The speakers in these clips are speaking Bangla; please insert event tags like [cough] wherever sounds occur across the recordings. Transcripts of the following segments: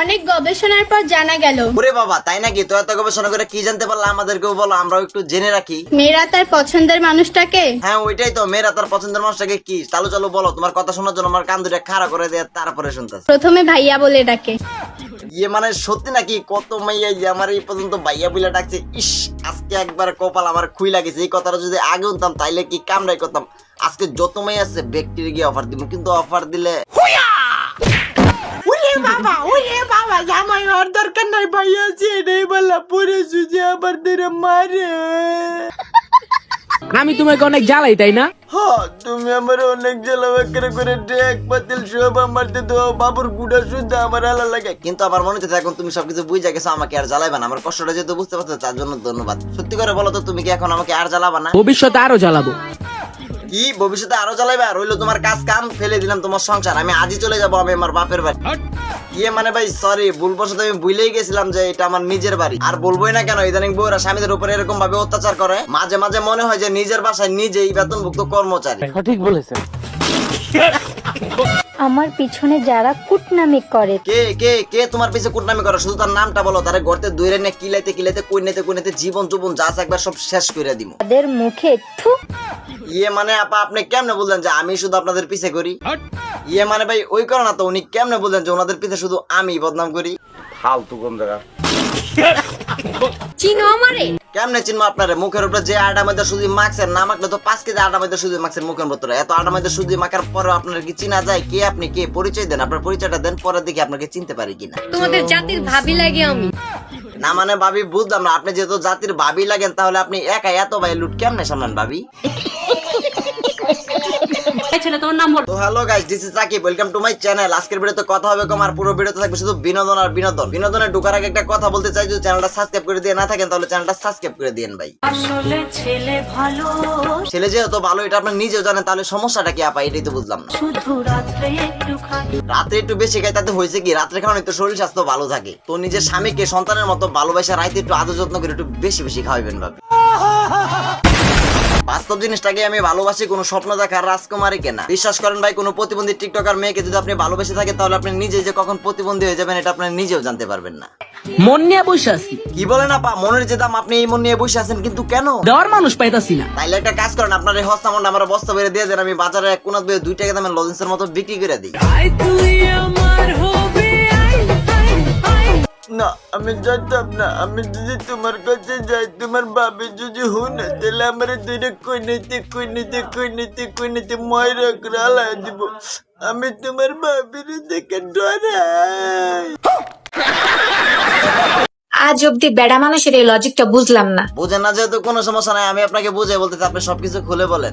অনেক গবেষণার পর জানা গেল। ওরে বাবা তাই নাকি? তো এত গবেষণা করে কি জানতে পারলে আমাদেরকেও বলো আমরাও একটু জেনে রাখি। মেয়েরা তার পছন্দের মানুষটাকে? হ্যাঁ ওইটাই তো মেয়েরা তার পছন্দের মানুষটাকে কি? চালু চালু বলো তোমার কথা শোনার জন্য আমার কান দুটা খাড়া করে দিয়ে তারপরে শুনতেছে। প্রথমে ভাইয়া বলে ডাকে। ইয়ে মানে সত্যি নাকি? কত মাইয়া যে আমার এই পর্যন্ত ভাইয়া বুলা ডাকছে। ইস আজকে একবার কপাল আমার খুই লাগেছে। এই কথাটা যদি আগে উনতাম তাইলে কি কামড়াই করতাম? আজকে যত মাই আছে ব্যক্তির গিয়ে অফার দিব কিন্তু অফার দিলে ওরে বাবা ওরে বাবা জামাই হওয়ার দরকার নাই ভাইয়া পরে সুজি আবার ধরে মারে। আমি তোমাকে অনেক জ্বালাই তাই না? হ্যাঁ তুমি আমার অনেক জ্বালাবাকের করে ডেক পাতিল সব আমার তো বাবুর গুড়া শুদ্ধ আমার আলা লাগে। কিন্তু আমার মনে হচ্ছে এখন তুমি সবকিছু বুঝে গেছো আমাকে আর জ্বালাইবা না আমার কষ্টটা যেহেতু বুঝতে পারছ তার জন্য ধন্যবাদ। সত্যি করে বলো তো তুমি কি এখন আমাকে আর জ্বালাবা না? ভবিষ্যতে আরও জ্বালাবো। কি? ভবিষ্যতে আরও চালাইবা রইল তোমার কাজ কাম ফেলে দিলাম তোমার সংসার। আমি আজই চলে যাব আমি আমার বাপের বাড়ি। ইয়ে মানে ভাই সরি ভুলবশত আমি ভুলেই গেছিলাম যে এটা আমার নিজের বাড়ি। আর বলবোই না কেন ইদানিং বউরা স্বামীদের উপরে এরকম ভাবে অত্যাচার করে। মাঝে মাঝে মনে হয় যে নিজের বাসায় নিজেই বেতনভুক্ত কর্মচারী। সঠিক বলেছেন। আমার পিছনে যারা কুটনামি করে। কে কে কে তোমার পিছে কুটনামি করে? শুধু তার নামটা বলো তারে গড়তে দূরে নে কিলাইতে কিলাইতে কইনেতে কইনেতে জীবন জীবন যা একবার সব শেষ করে দিব তাদের মুখে থু। ইয়ে মানে আপা আপনি কেমনে বললেন যে আমি শুধু আপনাদের পিছে করি? ইয়ে মানে ভাই ওই করে না তো উনি কেমনে বললেন যে ওনাদের পিছে শুধু আমি বদনাম করি? চিনো আমারে? কেমনে চিনবো আপনার? মুখের উপরে যে আটা মধ্যে সুজি মাখছেন না মাখলে তো পাঁচ কেজি আটা মধ্যে শুধু মাখছেন মুখের ভিতরে। এত আটা মধ্যে শুধু মাখার পরে আপনার কি চিনা যায়? কে আপনি? কে? পরিচয় দেন আপনার পরিচয়টা দেন পরের দিকে আপনাকে চিনতে পারি কিনা। তোমাদের জাতির ভাবি লাগে আমি। না মানে ভাবি বুঝলাম না। আপনি যেহেতু জাতির ভাবি লাগেন তাহলে আপনি একা এত ভাই লুট কেমনে সামলান ভাবি? তো hello guys this is Sakib welcome to my channel আজকের ভিডিওতে কথা হবে কম আর পুরো ভিডিওতে থাকবে শুধু বিনোদন আর বিনোদন। বিনোদনে ঢোকার আগে একটা কথা বলতে চাই যদি চ্যানেলটা সাবস্ক্রাইব করে দিয়ে না থাকেন তাহলে চ্যানেলটা সাবস্ক্রাইব করে দিন ভাই। ছেলে যেহেতু ভালো এটা আপনি নিজেও জানেন তাহলে সমস্যাটা কি আপা? এটাই তো বুঝলাম না। রাত্রে একটু বেশি খাই তাতে হয়েছে কি রাত্রে খাওয়ানো তো শরীর স্বাস্থ্য ভালো থাকে। তো নিজের স্বামীকে সন্তানের মতো ভালোবাসা রাইতে একটু আদর যত্ন করে একটু বেশি বেশি খাওয়াবেন ভাবি। বাস্তব জিনিসটাকে আমি ভালোবাসি কোনো স্বপ্ন দেখার রাজকুমারী কেনা। বিশ্বাস করেন ভাই কোনো প্রতিবন্ধী টিকটকার মেয়েকে যদি আপনি ভালোবেসে থাকেন তাহলে আপনি নিজে যে কখন প্রতিবন্ধী হয়ে যাবেন এটা আপনি নিজেও জানতে পারবেন না। মন নিয়ে বসে আছি। কি বলেন আপা? মনের যে দাম আপনি এই মন নিয়ে বসে আছেন কিন্তু কেন? দেওয়ার মানুষ পাইতাছি না। তাইলে একটা কাজ করেন আপনার এই হস্তা আমার বস্তা বেড়ে দিয়ে দেন আমি বাজারে এক কোনাত দুই টাকা দামের লজেন্সের মতো বিক্রি করে দিই। না, আমি জানতাম না। আমি যদি তোমার কাছে যাই, তোমার বাবা যদি হুন তাহলে আমার দূরে কই নিতে কই নিতে কই নিতে কই নিতে ময়রা করে আলায় দিব। আমি তোমার বাবির দেখে ডরাই। আজ অব্দি বেড়া মানুষের এই লজিকটা বুঝলাম না। বুঝেন না যেহেতু কোনো সমস্যা নাই আমি আপনাকে বুঝাই বলতে আপনি সবকিছু খুলে বলেন।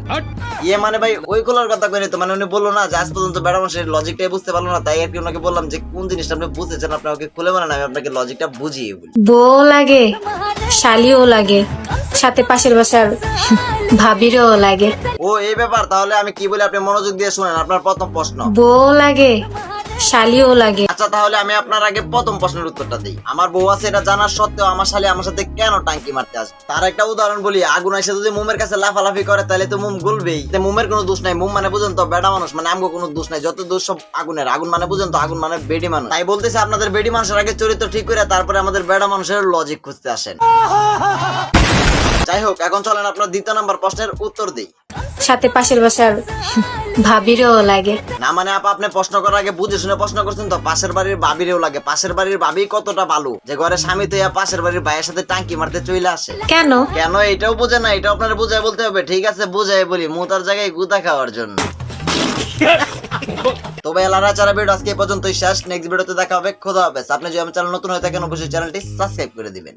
ইয়ে মানে ভাই ওই খোলার কথা কইনি তো মানে উনি বলল না যে আজ পর্যন্ত বেড়া মানুষের লজিকটাই বুঝতে পারল না তাই আর কি ওনাকে বললাম যে কোন জিনিসটা আপনি বুঝেছেন আপনি ওকে খুলে বলেন আমি আপনাকে লজিকটা বুঝিয়ে বলি। বউ লাগে শালিও লাগে সাথে পাশের বাসার ভাবিরও লাগে। ও এই ব্যাপার তাহলে আমি কি বলি আপনি মনোযোগ দিয়ে শুনেন আপনার প্রথম প্রশ্ন। বউ লাগে শালিও লাগে। আচ্ছা তাহলে আমি আপনার আগে প্রথম প্রশ্নের উত্তরটা দিই। আমার বউ আছে এটা জানার সত্ত্বেও আমার শালি আমার সাথে কেন টাঙ্কি মারতে আসবে তার একটা উদাহরণ বলি আগুন এসে যদি মুমের কাছে লাফালাফি করে তাহলে তো মুম গুলবেই। মুমের কোনো দোষ নাই মুম মানে বুঝেন তো বেডা মানুষ মানে আমগো কোনো দোষ নাই যত দোষ সব আগুনের। আগুন মানে বুঝেন তো আগুন মানে বেডি মানুষ। তাই বলতেছে আপনাদের বেডি মানুষের আগে চরিত্র ঠিক করে তারপরে আমাদের বেডা মানুষের লজিক খুঁজতে আসেন। যাই হোক এখন চলেন আপনার দ্বিতীয় নাম্বার প্রশ্নের উত্তর দিই। সাথে পাশের বাসার। ভাবিরও লাগে। না মানে আপা আপনি প্রশ্ন করার আগে বুঝে শুনে প্রশ্ন করছেন তো পাশের বাড়ির বাবিরেও লাগে। পাশের বাড়ির বাবি কতটা ভালো যে ঘরে স্বামী তো পাশের বাড়ির ভাইয়ের সাথে টাঙ্কি মারতে চলে আসে। কেন? কেন এটাও বোঝে না এটা আপনার বুঝাই বলতে হবে। ঠিক আছে বুঝাই বলি মুতার জায়গায় গুতা খাওয়ার জন্য। [laughs] তবে এলারা চারা ভিডিও আজকে এই পর্যন্তই শেষ। নেক্সট ভিডিওতে দেখা হবে খোদা হবে আপনি যদি আমার চ্যানেল নতুন হয়ে থাকেন অবশ্যই চ্যানেলটি সাবস্ক্রাইব করে দিবেন।